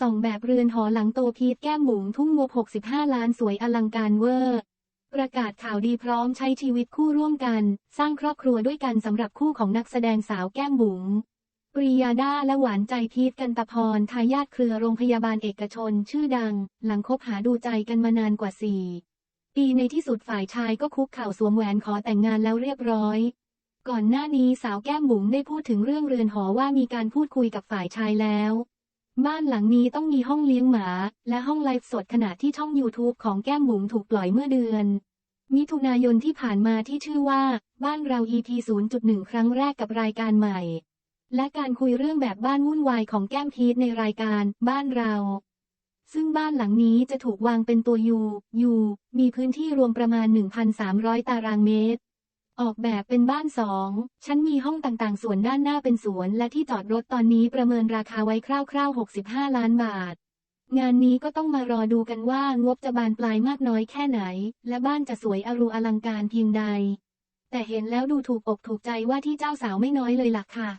ส่องแบบเรือนหอหลังโตพีทแก้มหมุงทุ่งงบ 65 ล้านสวยอลังการเวอร์ ประกาศข่าวดีพร้อมใช้ชีวิตคู่ร่วมกัน สร้างครอบครัวด้วยกันสำหรับคู่ของนักแสดงสาวแก้มบุ๋มปริยาดาและหวานใจพีทกันตะพรทายาทเครือโรงพยาบาลเอกชนชื่อดัง หลังคบหาดูใจกันมานานกว่า4ปีในที่สุดฝ่ายชายก็คุกเข่าสวมแหวนขอแต่งงานแล้วเรียบร้อยก่อนหน้านี้สาวแก้มบุ๋มได้พูดถึงเรื่องเรือนหอว่ามีการพูดคุยกับฝ่ายชายแล้ว บ้านหลังนี้ต้องมีห้องเลี้ยงหมา และห้องไลฟ์สดขณะที่ช่อง YouTube ของแก้มบุ๋มถูกปล่อยเมื่อเดือน มิถุนายนที่ผ่านมาที่ชื่อว่า บ้านเรา EP 0.1 ครั้งแรกกับรายการใหม่ และการคุยเรื่องแบบบ้านวุ่นวายของแก้มพีทในรายการบ้านเรา ซึ่งบ้านหลังนี้จะถูกวางเป็นตัวยูยูมีพื้นที่รวมประมาณ 1,300 ตารางเมตร ออกแบบเป็นบ้านสองชั้นมีห้องต่างๆ ส่วนด้านหน้าเป็นสวน และที่จอดรถตอนนี้ประเมินราคาไว้คร่าวๆ 65 ล้านบาท งานนี้ก็ต้องมารอดูกันว่างบจะบานปลายมากน้อยแค่ไหน และบ้านจะสวยอรูอลังการเพียงใด แต่เห็นแล้วดูถูกอกถูกใจว่าที่เจ้าสาวไม่น้อยเลยล่ะค่ะ